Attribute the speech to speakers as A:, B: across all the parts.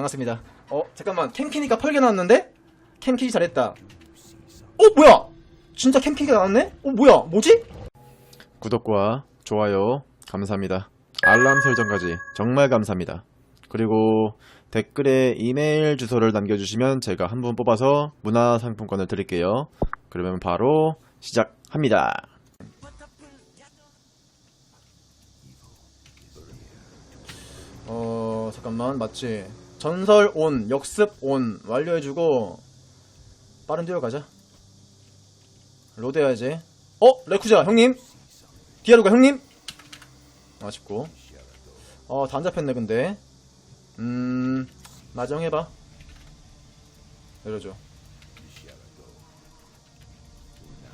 A: 반갑습니다. 어, 잠깐만. 캠키니까 펄게 나왔는데? 캠키 잘했다. 어, 뭐야? 진짜 캠키가 나왔네? 어, 뭐야? 뭐지?
B: 구독과 좋아요 감사합니다. 알람 설정까지 정말 감사합니다. 그리고 댓글에 이메일 주소를 남겨주시면 제가 한 분 뽑아서 문화상품권을 드릴게요. 그러면 바로 시작합니다.
A: 어, 잠깐만. 맞지? 전설 온, 역습 온 완료해주고 빠른 뛰어 가자. 로드 해야지. 어, 레쿠자 형님. 디아루가 형님. 아쉽고. 어, 다 안 잡혔네 근데. 음, 마정해봐. 내려줘.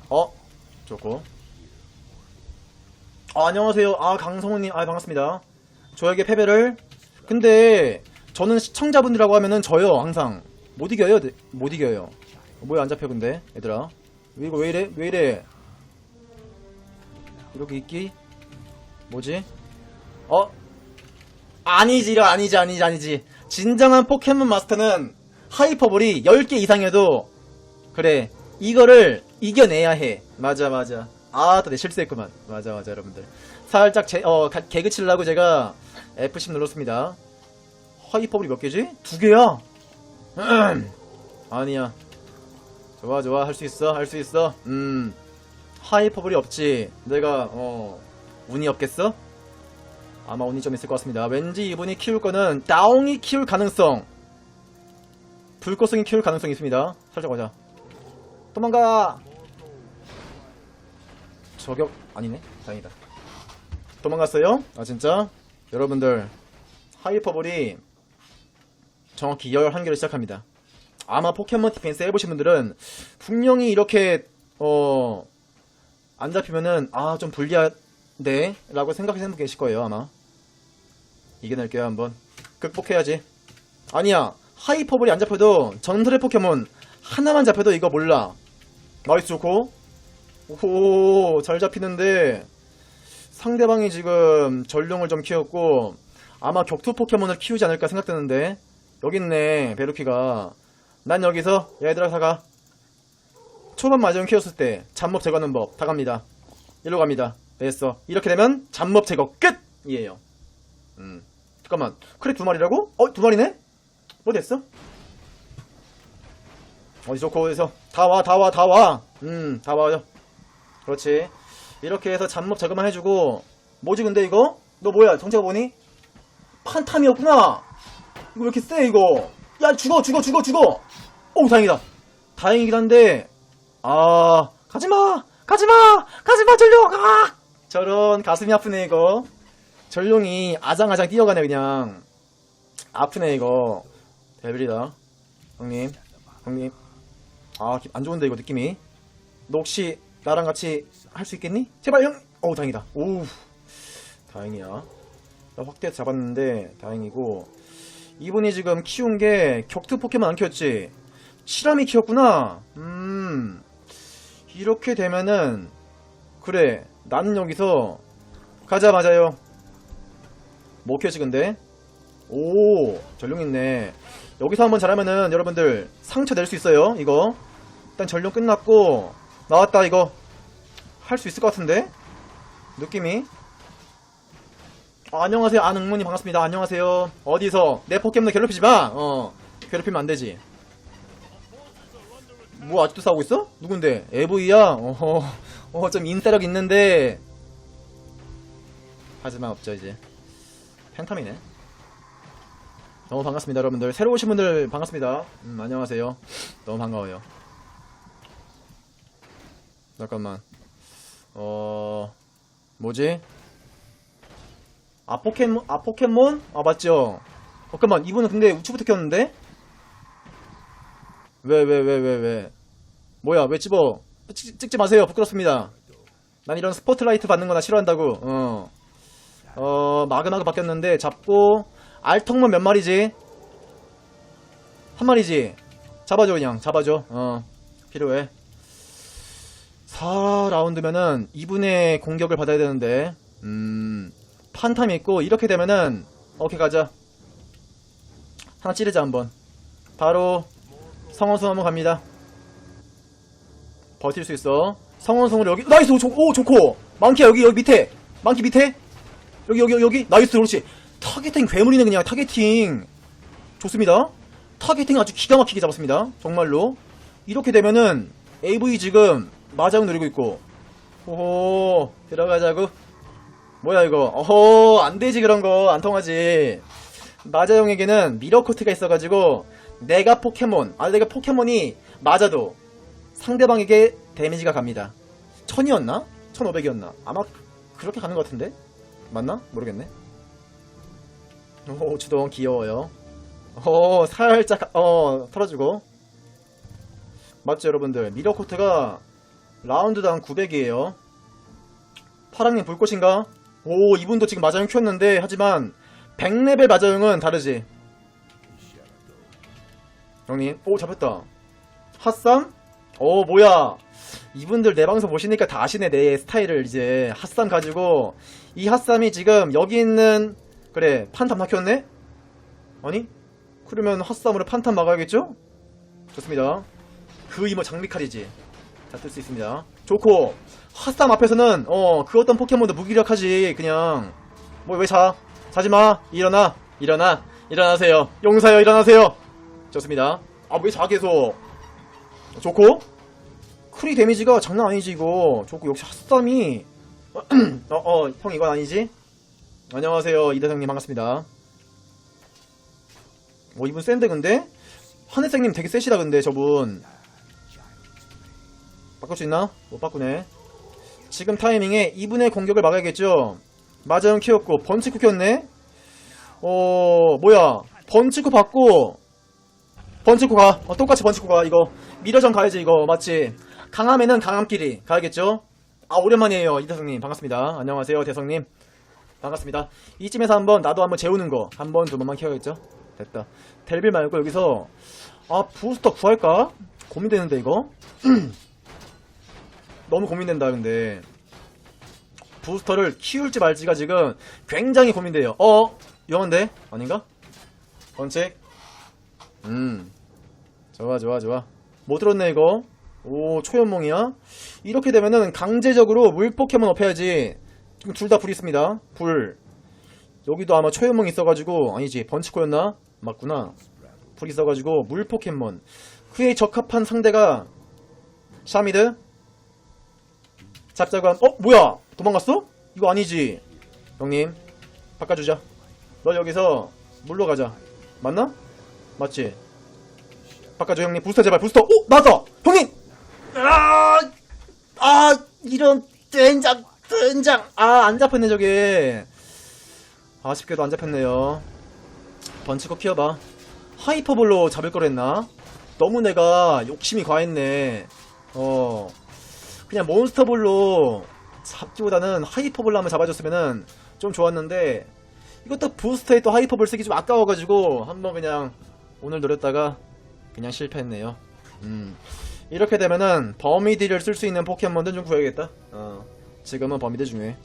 A: 어, 좋고. 아, 안녕하세요. 아, 강성우님. 아, 반갑습니다. 저에게 패배를. 근데, 저는 시청자분들이라고 하면은 져요, 항상. 못 이겨요, 네, 못 이겨요. 뭐야, 안 잡혀, 근데, 얘들아. 왜 이거 왜 이래? 왜 이래? 이렇게 있기? 뭐지? 어? 아니지, 이거 아니지, 아니지, 아니지. 진정한 포켓몬 마스터는 하이퍼볼이 10개 이상해도, 그래, 이거를 이겨내야 해. 맞아, 맞아. 아, 또내 실수했구만. 맞아, 맞아, 여러분들. 살짝 제, 어, 가- 개그 치려고 제가 F10 눌렀습니다. 하이퍼볼이 몇 개지? 두 개야? 아니야. 좋아, 좋아. 할 수 있어, 할 수 있어. 음. 하이퍼볼이 없지. 내가, 어, 운이 없겠어? 아마 운이 좀 있을 것 같습니다. 왠지 이분이 키울 거는 다옹이 키울 가능성. 불꽃성이 키울 가능성이 있습니다. 살짝 가자. 도망가! 저격, 아니네. 다행이다. 도망갔어요? 아, 진짜? 여러분들, 하이퍼볼이 정확히 11개를 시작합니다. 아마 포켓몬 디펜스 해보신 분들은 분명히 이렇게, 어, 안 잡히면은, 아, 좀 불리한데? 라고 생각하시는 분 계실 거예요, 아마. 이겨낼게요, 한번. 극복해야지. 아니야. 하이퍼볼이 안 잡혀도 전설의 포켓몬 하나만 잡혀도 이거 몰라. 나이스 좋고. 오호, 잘 잡히는데 상대방이 지금 전룡을 좀 키웠고 아마 격투 포켓몬을 키우지 않을까 생각되는데 여기 있네, 베루키가. 난 여기서 얘들아 사가. 초반 마정 키웠을 때 잡몹 제거하는 법 다 갑니다. 일로 갑니다. 됐어. 이렇게 되면 잡몹 제거 끝! 이에요. 음. 잠깐만. 크랩 두 마리라고? 어, 두 마리네? 뭐 됐어? 어디 좋고 어디서 다 와, 다 와, 다 와. 음, 다 와요. 그렇지. 이렇게 해서 잡몹 제거만 해주고 뭐지 근데 이거? 너 뭐야? 정체가 뭐니? 판탐이었구나. 이거 왜 이렇게 세 이거? 야 죽어, 죽어, 죽어, 죽어. 오 다행이다. 다행이긴 한데 아 가지마, 가지마, 가지마 전룡. 아! 저런 가슴이 아프네 이거. 전룡이 아장아장 뛰어가네 그냥. 아프네 이거. 데빌이다. 형님, 형님. 아, 기- 안 좋은데, 이거 느낌이. 너 혹시 나랑 같이 할 수 있겠니? 제발, 형! 어우, 다행이다. 오우. 다행이야. 나 확대 잡았는데, 다행이고. 이분이 지금 키운 게 격투 포켓몬 안 키웠지? 치라미 키웠구나? 음. 이렇게 되면은, 그래. 나는 여기서, 가자, 맞아요. 뭐 키웠지, 근데? 오, 전룡 있네. 여기서 한번 잘하면은 여러분들 상처 낼 수 있어요. 이거. 일단 전룡 끝났고 나왔다 이거. 할 수 있을 것 같은데? 느낌이. 아, 안녕하세요. 안응모님 반갑습니다. 안녕하세요. 어디서 내 포켓몬 괴롭히지 마. 어. 괴롭히면 안 되지. 뭐 아직도 싸우고 있어? 누군데? 에브이야? 어허. 어, 좀 인싸력 있는데. 하지만 없죠, 이제. 팬텀이네. 너무 반갑습니다, 여러분들. 새로 오신 분들 반갑습니다. 음, 안녕하세요. 너무 반가워요. 잠깐만. 어, 뭐지? 아, 포켓몬, 아, 포켓몬? 아, 맞죠? 잠깐만, 이분은 근데 우측부터 켰는데? 왜, 왜, 왜, 왜, 왜? 뭐야, 왜 집어? 찍, 찍지 마세요. 부끄럽습니다. 난 이런 스포트라이트 받는 거나 싫어한다고, 어. 어, 마그마그 바뀌었는데, 잡고, 알통만 몇 마리지? 한 마리지? 잡아줘, 그냥. 잡아줘. 어. 필요해. 4라운드면은 2분의 공격을 받아야 되는데, 음, 판탐이 있고, 이렇게 되면은, 오케이, 가자. 하나 찌르자 한번. 바로 성원송 한번 갑니다. 버틸 수 있어. 성원송으로 여기 나이스! 오, 좋, 오 좋고! 망키야 여기 여기 밑에. 망키 밑에? 여기 여기 여기. 나이스 그렇지. 타겟팅 괴물이네 그냥. 타겟팅. 좋습니다. 타겟팅 아주 기가 막히게 잡았습니다. 정말로. 이렇게 되면은 AV 지금 마장 누리고 있고. 오호 들어가자고 뭐야 이거 어허 안되지 그런 거 안 통하지 마자용에게는 미러코트가 있어가지고 내가 포켓몬 아 내가 포켓몬이 맞아도 상대방에게 데미지가 갑니다 천이었나? 천오백이었나? 아마 그렇게 가는 것 같은데? 맞나? 모르겠네 오 주동 귀여워요 어 살짝 어 털어주고 맞죠 여러분들 미러코트가 라운드당 900이에요 파랑님 불꽃인가? 오 이분도 지금 마자용 키웠는데 하지만 100레벨 마자용은 다르지 형님 오 잡혔다 핫삼? 오 뭐야 이분들 내 방송 보시니까 다 아시네 내 스타일을 이제 핫삼 가지고 이 핫삼이 지금 여기 있는 그래 판탐 막혔네? 아니? 그러면 핫삼으로 판탐 막아야겠죠? 좋습니다 그 이모 장미칼이지 자 뜰 수 있습니다 좋고 핫삼 앞에서는 어 그 어떤 포켓몬도 무기력하지 그냥. 뭐 왜 자? 자지마. 일어나. 일어나. 일어나세요. 용사여 일어나세요. 좋습니다. 아 왜 자 계속? 좋고. 크리 데미지가 장난 아니지 이거. 좋고 역시 핫삼이 어어 형 이건 아니지? 안녕하세요 이대성님 반갑습니다. 어 이분 센데 근데? 하늘색님 되게 세시다 근데 저분 바꿀 수 있나? 못 바꾸네. 지금 타이밍에 이분의 공격을 막아야겠죠? 마자용 키웠고 번치쿠 키웠네? 어 뭐야? 번치쿠 받고 번치쿠 가. 어, 똑같이 번치쿠 가 이거. 미러전 가야지 이거. 맞지? 강함에는 강함끼리 가야겠죠? 아 오랜만이에요 이대성님. 반갑습니다. 안녕하세요 대성님. 반갑습니다. 이쯤에서 한번 나도 한번 재우는 거. 한 번 두 번만 키워야겠죠? 됐다. 델빌 말고 여기서 아 부스터 구할까? 고민되는데 이거 너무 고민된다 근데. 부스터를 키울지 말지가 지금 굉장히 고민돼요. 어? 위험한데? 아닌가? 번책 음. 좋아 좋아 좋아. 못 들었네 이거. 오 초연몽이야? 이렇게 되면은 강제적으로 물 포켓몬 업해야지. 지금 둘 다불 있습니다. 불. 여기도 아마 초연몽 있어가지고 아니지 번치코였나? 맞구나. 불 있어가지고 물 포켓몬. 그에 적합한 상대가 샤미드 잡자고 한, 어? 뭐야? 도망갔어? 이거 아니지. 형님, 바꿔주자. 너 여기서 물로 가자. 맞나? 맞지? 바꿔줘, 형님. 부스터 제발, 부스터. 오! 맞아! 형님! 아! 아! 이런, 된장, 된장! 아, 안 잡혔네, 저게. 아쉽게도 안 잡혔네요. 번치코 키워봐. 하이퍼볼로 잡을 거랬나? 너무 내가 욕심이 과했네. 어. 그냥 몬스터볼로 잡기보다는 하이퍼볼로 한번 잡아줬으면은 좀 좋았는데 이것도 부스터에 또 하이퍼볼 쓰기 좀 아까워가지고 한번 그냥 오늘 노렸다가 그냥 실패했네요. 음. 이렇게 되면은 버미디를 쓸 수 있는 포켓몬들 좀 구해야겠다. 어. 지금은 버미디 중요해.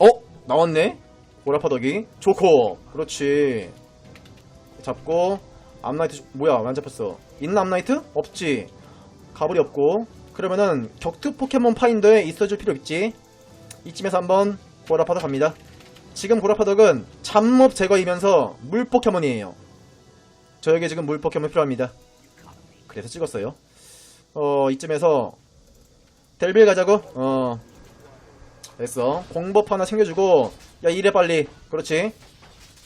A: 어? 나왔네? 오라파덕이. 좋고. 그렇지. 잡고. 암나이트, 주- 뭐야, 왜안 잡혔어? 있나 암나이트? 없지. 가불이 없고. 그러면은 격투 포켓몬 파인더에 있어줄 필요 있지. 이쯤에서 한번 고라파덕 갑니다. 지금 고라파덕은 잡몹 제거이면서 물 포켓몬이에요. 저에게 지금 물 포켓몬 필요합니다. 그래서 찍었어요. 어, 이쯤에서 델빌 가자고? 어. 됐어. 공법 하나 챙겨주고, 야, 이래 빨리. 그렇지.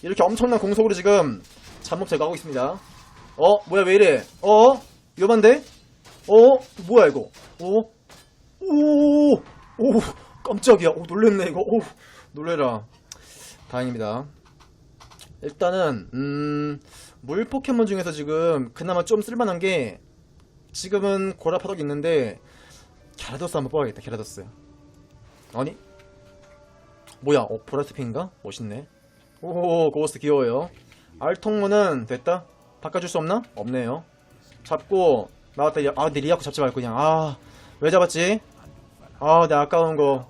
A: 이렇게 엄청난 공속으로 지금 잡몹 제거하고 있습니다. 어, 뭐야, 왜 이래? 어? 위험한데? 어? 뭐야, 이거? 어? 오! 오! 깜짝이야. 오, 놀랬네, 이거. 오, 놀래라. 다행입니다. 일단은, 음, 물 포켓몬 중에서 지금 그나마 좀 쓸만한 게, 지금은 고라파덕 있는데, 갸라도스 한번 뽑아야겠다, 갸라도스. 아니? 뭐야, 어, 보라스핀인가? 멋있네. 오, 고스트 귀여워요. 알통무는 됐다? 바꿔줄 수 없나? 없네요. 잡고, 나왔다. 야, 아, 내 리아코 잡지 말고 그냥. 아, 왜 잡았지? 아, 내 아까운 거.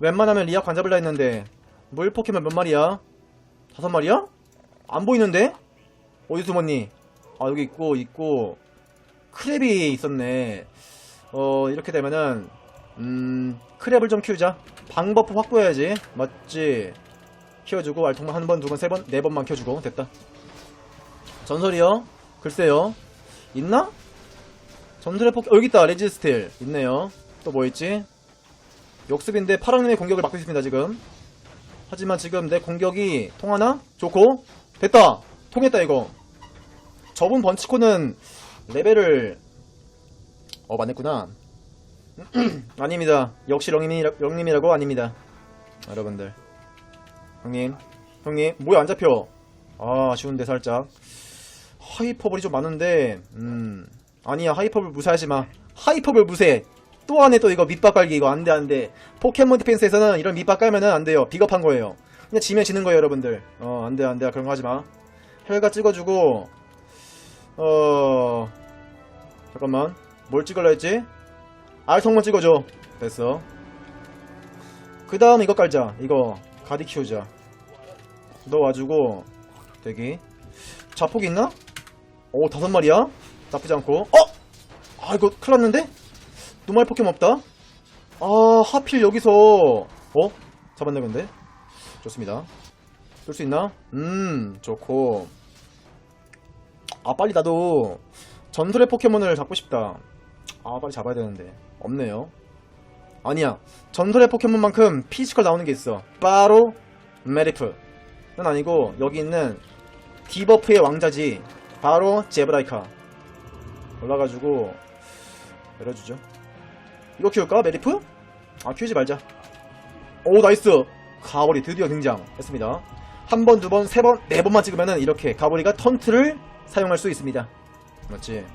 A: 웬만하면 리아코 안 잡을라 했는데. 물 포켓몬 몇 마리야? 다섯 마리야? 안 보이는데? 어디 숨었니? 아, 여기 있고, 있고. 크랩이 있었네. 어, 이렇게 되면은, 음, 크랩을 좀 키우자. 방버프 확보해야지. 맞지? 키워주고, 알통만 한 번, 두 번, 세 번, 네 번만 키워주고. 됐다. 전설이요? 글쎄요. 있나? 전설의 포켓, 어, 여기 있다. 레지 스틸. 있네요. 또 뭐 있지? 역습인데 파랑님의 공격을 막고 있습니다, 지금. 하지만 지금 내 공격이 통하나? 좋고. 됐다! 통했다, 이거. 저분 번치코는 레벨을, 어, 맞냈구나. 아닙니다. 역시 령님이라, 령님이라고 아닙니다. 여러분들. 형님. 형님. 뭐야, 안 잡혀. 아, 아쉬운데, 살짝. 하이퍼블이 좀 많은데, 음. 아니야, 하이퍼블 무시하지 마. 하이퍼블 무세. 또 안에 또 이거 밑밥 깔기 이거 안 돼, 안 돼. 포켓몬 디펜스에서는 이런 밑밥 깔면은 안 돼요. 비겁한 거예요. 그냥 지면 지는 거예요, 여러분들. 어, 안 돼, 안 돼. 그런 거 하지 마. 헬가 찍어주고, 어, 잠깐만. 뭘 찍을라 했지? 알통만 찍어줘. 됐어. 그 다음 이거 깔자. 이거, 가디 키우자. 너 와주고, 대기. 자폭 있나? 오, 다섯 마리야? 나쁘지 않고. 어! 아, 이거 큰일 났는데? 노말 포켓몬 없다? 아, 하필 여기서. 어? 잡았네, 근데. 좋습니다. 쏠수 있나? 음, 좋고. 아, 빨리 나도 전설의 포켓몬을 잡고 싶다. 아, 빨리 잡아야 되는데. 없네요. 아니야. 전설의 포켓몬만큼 피지컬 나오는 게 있어. 바로 메리프는 아니고 여기 있는 디버프의 왕자지. 바로 제브라이카. 올라가지고 열어주죠. 이거 키울까? 메리프? 아 키우지 말자. 오 나이스. 가오리 드디어 등장했습니다. 한 번, 두 번, 세 번, 네 번만 찍으면은 이렇게 가오리가 턴트를 사용할 수 있습니다. 맞지?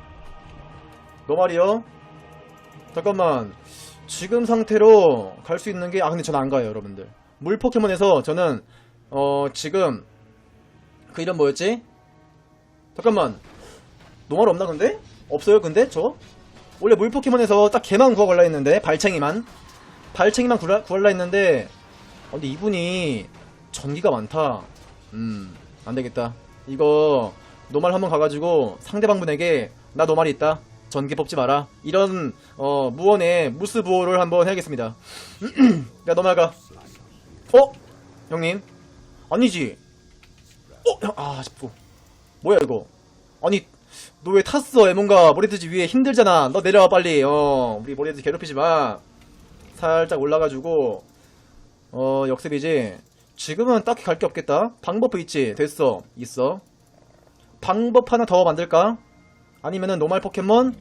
A: 너 말이요? 잠깐만. 지금 상태로 갈 수 있는 게, 아, 근데 저는 안 가요, 여러분들. 물 포켓몬에서 저는, 어, 지금, 그 이름 뭐였지? 잠깐만. 노말 없나, 근데? 없어요, 근데? 저? 원래 물 포켓몬에서 딱 걔만 구하 걸라 했는데, 발챙이만. 발챙이만 구하, 구할라 했는데, 아, 근데 이분이 전기가 많다. 음, 안 되겠다. 이거 노말 한번 가가지고 상대방분에게 나 노말이 있다. 전기 뽑지 마라. 이런 어 무언의 무스 부호를 한번 해야겠습니다. 야 노말 가. 어? 형님? 아니지. 어? 형, 아 싶고. 뭐야 이거? 아니 너 왜 탔어? 에몬가 모래드지 위에 힘들잖아. 너 내려와 빨리. 어 우리 모래드지 괴롭히지 마. 살짝 올라가지고 어, 역습이지. 지금은 딱히 갈 게 없겠다. 방버프 있지? 됐어. 있어. 방법 하나 더 만들까? 아니면은 노말 포켓몬?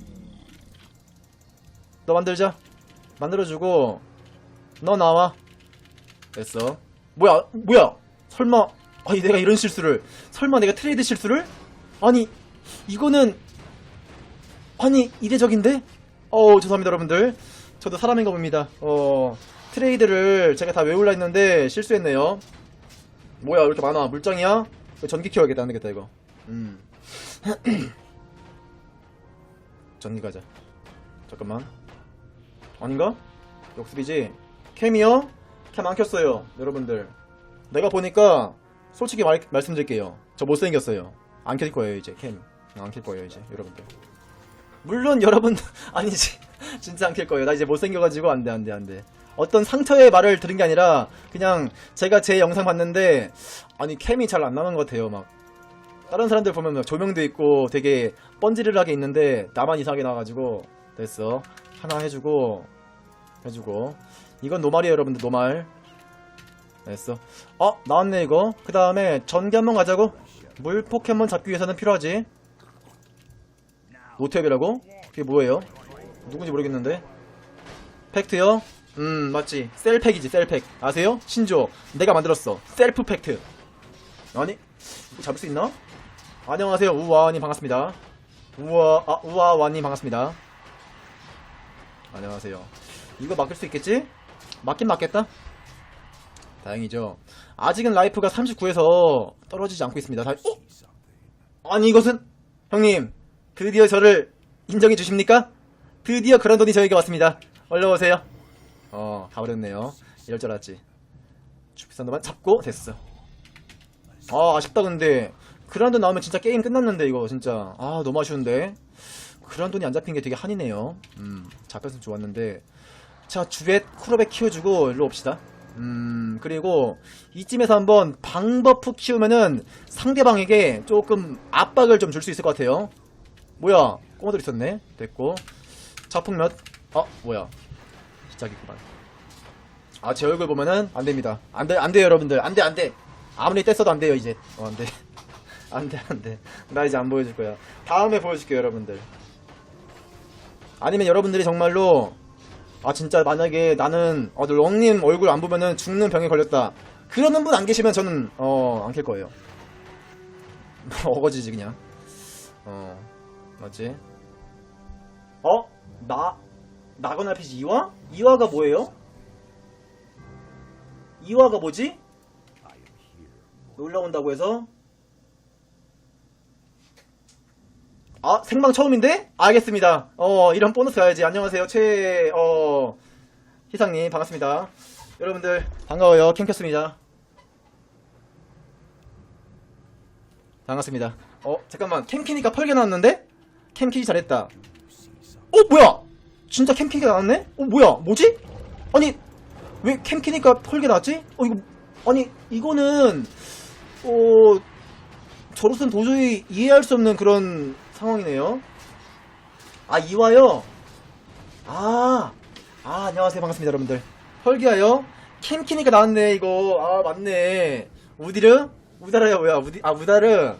A: 너 만들자. 만들어주고, 너 나와. 됐어. 뭐야, 뭐야! 설마, 아니, 내가 이런 실수를. 설마 내가 트레이드 실수를? 아니, 이거는, 아니, 이례적인데? 어 죄송합니다, 여러분들. 저도 사람인가 봅니다. 어, 트레이드를 제가 다 외울라 했는데 실수했네요. 뭐야, 왜 이렇게 많아? 물장이야? 전기 키워야겠다, 안 되겠다, 이거. 음. 전기 가자. 잠깐만. 아닌가? 역습이지? 캠이요? 캠 안 켰어요, 여러분들. 내가 보니까, 솔직히 말, 말씀드릴게요. 저 못생겼어요. 안켤 거예요, 이제, 캠. 안켤 거예요, 이제, 여러분들. 물론 여러분 아니지 진짜 안 킬 거예요. 나 이제 못생겨가지고 안돼 안돼 안돼. 어떤 상처의 말을 들은 게 아니라 그냥 제가 제 영상 봤는데 아니 캠이 잘 안 나는 것 같아요 막. 다른 사람들 보면 막 조명도 있고 되게 번지르르하게 있는데 나만 이상하게 나와가지고 됐어. 하나 해주고 해주고. 이건 노말이에요 여러분들 노말. 됐어. 어 나왔네 이거. 그 다음에 전기 한번 가자고. 물 포켓몬 잡기 위해서는 필요하지 노탭이라고? 그게 뭐예요? 누군지 모르겠는데 팩트요? 음 맞지 셀팩이지 셀팩 아세요? 신조 내가 만들었어 셀프 팩트 아니 잡을 수 있나? 안녕하세요 우와님 반갑습니다 우와 아 우와와님 반갑습니다 안녕하세요 이거 맡길 수 있겠지? 맞긴 맞겠다 다행이죠 아직은 라이프가 39에서 떨어지지 않고 있습니다 다... 어? 아니 이것은 형님 드디어 저를 인정해 주십니까? 드디어 그런 돈이 저에게 왔습니다. 얼른 오세요. 어, 가버렸네요. 이럴 줄 알았지. 돈만 잡고 됐어. 아, 아쉽다 근데 그란돈 나오면 진짜 게임 끝났는데 이거 진짜 아 너무 아쉬운데 그란돈이 안 잡힌 게 되게 한이네요 음 잡혔으면 좋았는데 자 주벳 쿠로벳 키워주고 일로 옵시다 음 그리고 이쯤에서 한번 방버프 키우면은 상대방에게 조금 압박을 좀 줄 수 있을 것 같아요 뭐야? 꼬마들 있었네. 됐고. 자폭 몇? 어 뭐야? 시작이구만. 아 제 얼굴 보면은 안 됩니다. 안돼 안돼요 여러분들. 안돼 안돼. 아무리 뗐어도 안 돼요 이제. 어 안돼. 안돼 안돼. 나 이제 안 보여줄 거야. 다음에 보여줄게요 여러분들. 아니면 여러분들이 정말로 아 진짜 만약에 나는 어 렁님 얼굴 안 보면은 죽는 병에 걸렸다. 그러는 분 안 계시면 저는 어안 킬 거예요. 어거지지 그냥. 어 맞지 어? 나 나거나 PC 이화? 이화가 뭐예요? 이화가 뭐지? 놀러 온다고 해서 아 생방 처음인데? 알겠습니다 어 이런 보너스 가야지 안녕하세요 최 어 희상님 반갑습니다 여러분들 반가워요 캠 켰습니다 반갑습니다 어 잠깐만 캠 키니까 펄게 나왔는데? 캠 키기 잘했다 어 뭐야 진짜 캠 키기가 나왔네? 어 뭐야 뭐지? 아니 왜 캠 키니까 펄게 나왔지? 어 이거 아니 이거는 어 저로서는 도저히 이해할 수 없는 그런 상황이네요. 아 이와요. 아, 아 안녕하세요 반갑습니다 여러분들. 헐기하여 캠 키니까 나왔네 이거. 아 맞네. 우디르? 우다르야 뭐야? 우디 아 우다르.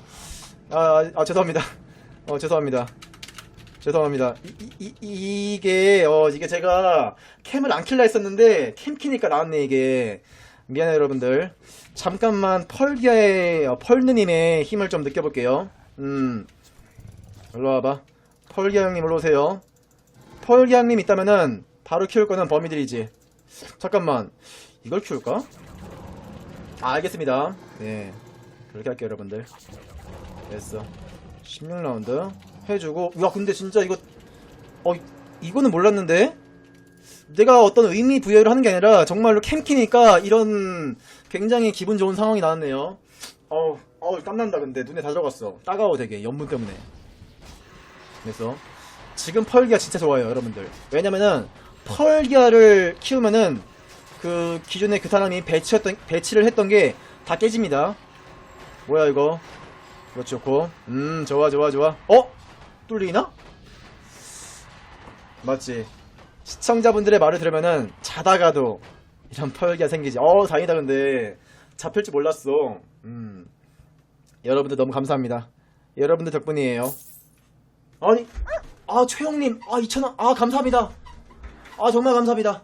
A: 아, 아 죄송합니다. 어 죄송합니다. 죄송합니다. 이, 이, 이, 이 게, 어, 이게 제가 캠을 안 킬라 했었는데, 캠 키니까 나왔네, 이게. 미안해요, 여러분들. 잠깐만, 펄기아의, 어, 펄느님의 힘을 좀 느껴볼게요. 음. 일로 와봐. 펄기아 형님, 일로 오세요. 펄기아 형님 있다면은, 바로 키울 거는 범위들이지. 잠깐만. 이걸 키울까? 아, 알겠습니다. 네. 그렇게 할게요, 여러분들. 됐어. 16라운드 해주고 야 근데 진짜 이거 어 이- 이거는 몰랐는데? 내가 어떤 의미 부여를 하는 게 아니라 정말로 캠키니까 이런 굉장히 기분 좋은 상황이 나왔네요. 어우 어우 땀난다 근데. 눈에 다 들어갔어. 따가워 되게. 염분 때문에. 그래서 지금 펄기아 진짜 좋아요 여러분들. 왜냐면은 펄기아를 키우면은 그 기존에 그 사람이 배치했던 배치를 했던 게 다 깨집니다. 뭐야 이거 이거 좋고. 음 좋아 좋아 좋아. 어? 뚫리나? 맞지. 시청자분들의 말을 들으면은 자다가도 이런 펄기가 생기지. 어 다행이다 근데. 잡힐 줄 몰랐어. 음. 여러분들 너무 감사합니다. 여러분들 덕분이에요. 아니 아 최영님. 아 2천원. 아 감사합니다. 아 정말 감사합니다.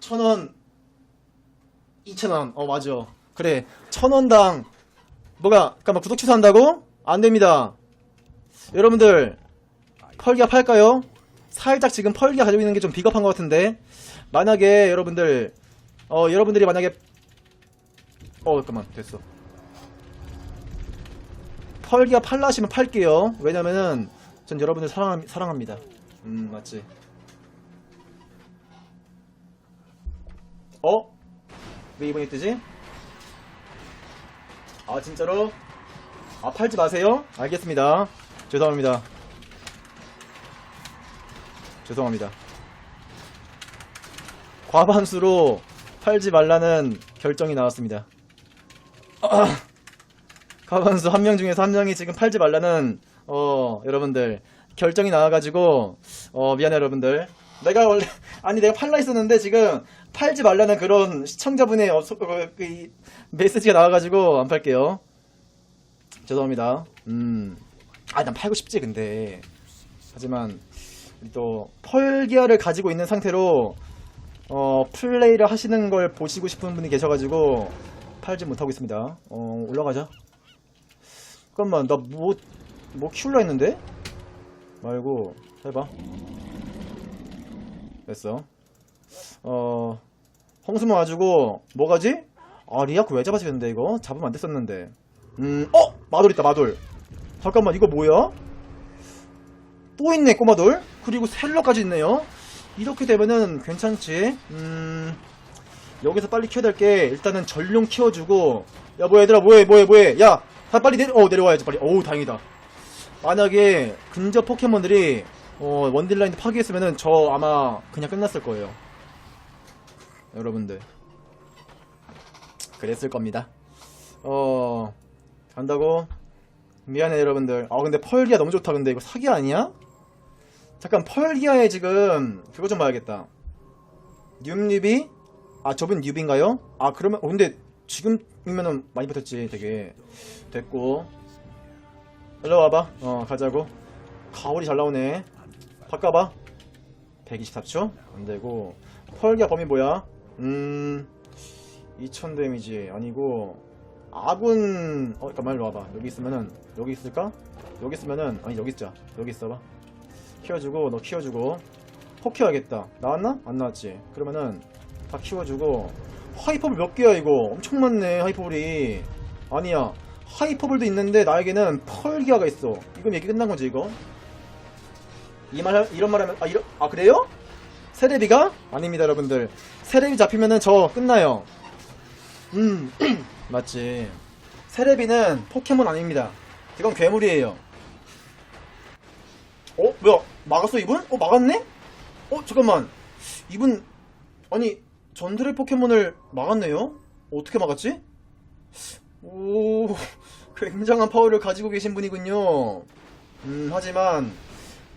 A: 천원. 2천원. 어 맞아 그래 천 원당 뭐가 잠깐만 구독 취소한다고? 안 됩니다 여러분들 펄기아 팔까요? 살짝 지금 펄기아 가지고 있는 게 좀 비겁한 것 같은데 만약에 여러분들 어 여러분들이 만약에 어 잠깐만 됐어 펄기아 팔라 하시면 팔게요 왜냐면은 전 여러분들 사랑, 사랑합니다 음 맞지 어? 왜 이번에 뜨지? 아 진짜로? 아 팔지 마세요? 알겠습니다. 죄송합니다. 죄송합니다. 과반수로 팔지 말라는 결정이 나왔습니다. 아, 과반수 한 명 중에서 한 명이 지금 팔지 말라는 어 여러분들. 결정이 나와가지고 어 미안해 여러분들. 내가 원래 아니 내가 팔라 했었는데 지금 팔지 말라는 그런 시청자분의 어, 소- 어, 그, 이 메시지가 나와가지고 안 팔게요. 죄송합니다. 음 아 난 팔고 싶지 근데. 하지만 또 펄기아를 가지고 있는 상태로 어 플레이를 하시는 걸 보시고 싶은 분이 계셔가지고 팔지 못하고 있습니다. 어 올라가자. 잠깐만 나 뭐 뭐 키울라 했는데? 말고 해봐. 됐어 어 홍수만 와주고 뭐가지? 아 리아크 왜 잡아지겠는데 이거? 잡으면 안 됐었는데. 음 어! 마돌 있다 마돌. 잠깐만 이거 뭐야? 또 있네 꼬마돌? 그리고 셀러까지 있네요. 이렇게 되면은 괜찮지? 음 여기서 빨리 키워야 될 게 일단은 전룡 키워주고. 야 뭐야 얘들아 뭐해 뭐해 뭐해? 야 다 빨리 내려 어 내려와야지 빨리. 어우 다행이다. 만약에 근접 포켓몬들이 어 원딜라인드 파괴했으면은 저 아마 그냥 끝났을 거예요 여러분들. 그랬을 겁니다. 어 간다고? 미안해 여러분들. 아 근데 펄기아 너무 좋다. 근데 이거 사기 아니야? 잠깐 펄기아에 지금 그거 좀 봐야겠다. 뉴입이? 아 저분 뉴비인가요? 아 그러면 어 근데 지금이면은 많이 버텼지 되게. 됐고. 일로 와봐. 어 가자고. 가오리 잘 나오네. 바꿔봐. 124초? 안되고. 펄기아 범위 뭐야? 음 2000 데미지. 아니고 아군 어 잠깐만 일로 와봐. 여기 있으면은 여기 있을까? 여기 있으면은 아니 여기 있자. 여기 있어봐. 키워주고 너 키워주고. 폭 키워야겠다. 나왔나? 안 나왔지. 그러면은 다 키워주고. 하이퍼볼 몇 개야 이거? 엄청 많네 하이퍼볼이. 아니야. 하이퍼볼도 있는데 나에게는 펄기아가 있어. 이건 얘기 끝난 거지 이거? 이 말 이런 말 하면 아 이런 아 그래요? 세레비가? 아닙니다 여러분들 세레비 잡히면은 저 끝나요 음 맞지 세레비는 포켓몬 아닙니다 이건 괴물이에요 어? 뭐야 막았어 이분? 어 막았네? 어 잠깐만 이분 아니 전설의 포켓몬을 막았네요? 어떻게 막았지? 오 굉장한 파워를 가지고 계신 분이군요 음 하지만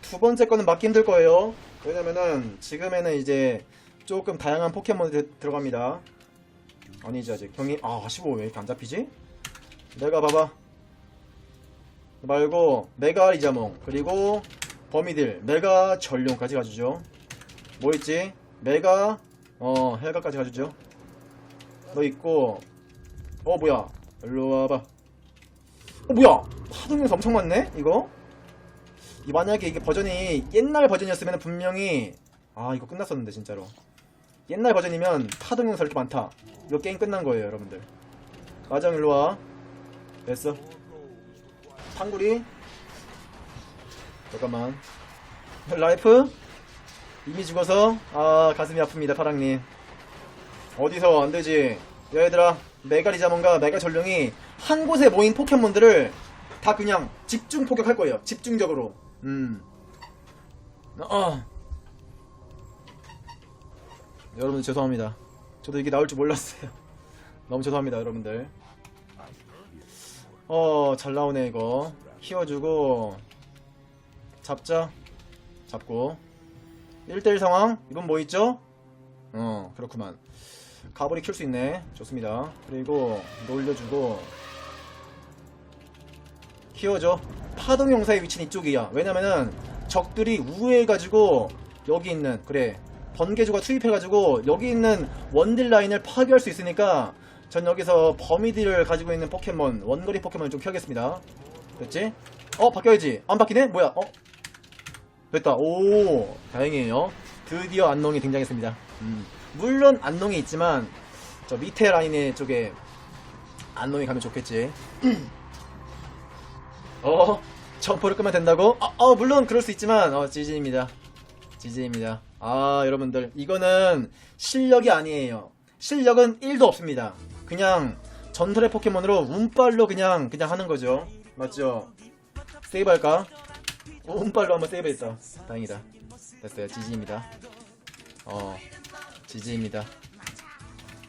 A: 두 번째 거는 막기 힘들 거예요 왜냐면은 지금에는 이제 조금 다양한 포켓몬이 들어갑니다. 아니지 아직. 경이 아 15왜 이렇게 안 잡히지? 내가 봐봐. 말고 메가 리자몽 그리고 범위들 메가 전룡까지 가주죠. 뭐 있지? 메가 어 헬가까지 가주죠. 너 있고 어 뭐야? 일로 와봐. 어 뭐야? 하동에서 엄청 많네 이거 이 만약에 이게 버전이 옛날 버전이었으면 분명히 아 이거 끝났었는데 진짜로. 옛날 버전이면 파동 영상 이렇게 많다. 이거 게임 끝난 거예요 여러분들. 마정 일로와. 됐어. 탕구리. 잠깐만. 라이프. 이미 죽어서 아 가슴이 아픕니다 파랑님. 어디서 안되지? 얘들아. 메가리자몬과 메가전룡이 한 곳에 모인 포켓몬들을 다 그냥 집중 포격할 거예요. 집중적으로 음. 어. 여러분 죄송합니다. 저도 이게 나올 줄 몰랐어요. 너무 죄송합니다 여러분들. 어 잘 나오네 이거. 키워주고 잡자. 잡고. 1대1 상황? 이건 뭐 있죠? 어 그렇구만. 가브리 킬 수 있네. 좋습니다. 그리고 놀려주고. 키워줘 파동 용사의 위치는 이쪽이야 왜냐면은 적들이 우회해가지고 여기 있는 그래 번개조가 투입해가지고 여기 있는 원딜 라인을 파괴할 수 있으니까 전 여기서 범위들을 가지고 있는 포켓몬 원거리 포켓몬을 좀 키워야겠습니다. 됐지? 어 바뀌어야지. 안 바뀌네? 뭐야? 어? 됐다. 오 다행이에요. 드디어 안농이 등장했습니다. 음, 물론 안농이 있지만 저 밑에 라인의 쪽에 안농이 가면 좋겠지 어? 점퍼를 끄면 된다고? 아, 어, 물론 그럴 수 있지만 어 지진입니다. 지진입니다. 아 여러분들 이거는 실력이 아니에요. 실력은 1도 없습니다. 그냥 전설의 포켓몬으로 운빨로 그냥 그냥 하는 거죠. 맞죠? 세이브 할까? 어, 운빨로 한번 세이브 했다. 다행이다. 됐어요. 지지입니다. 어 지지입니다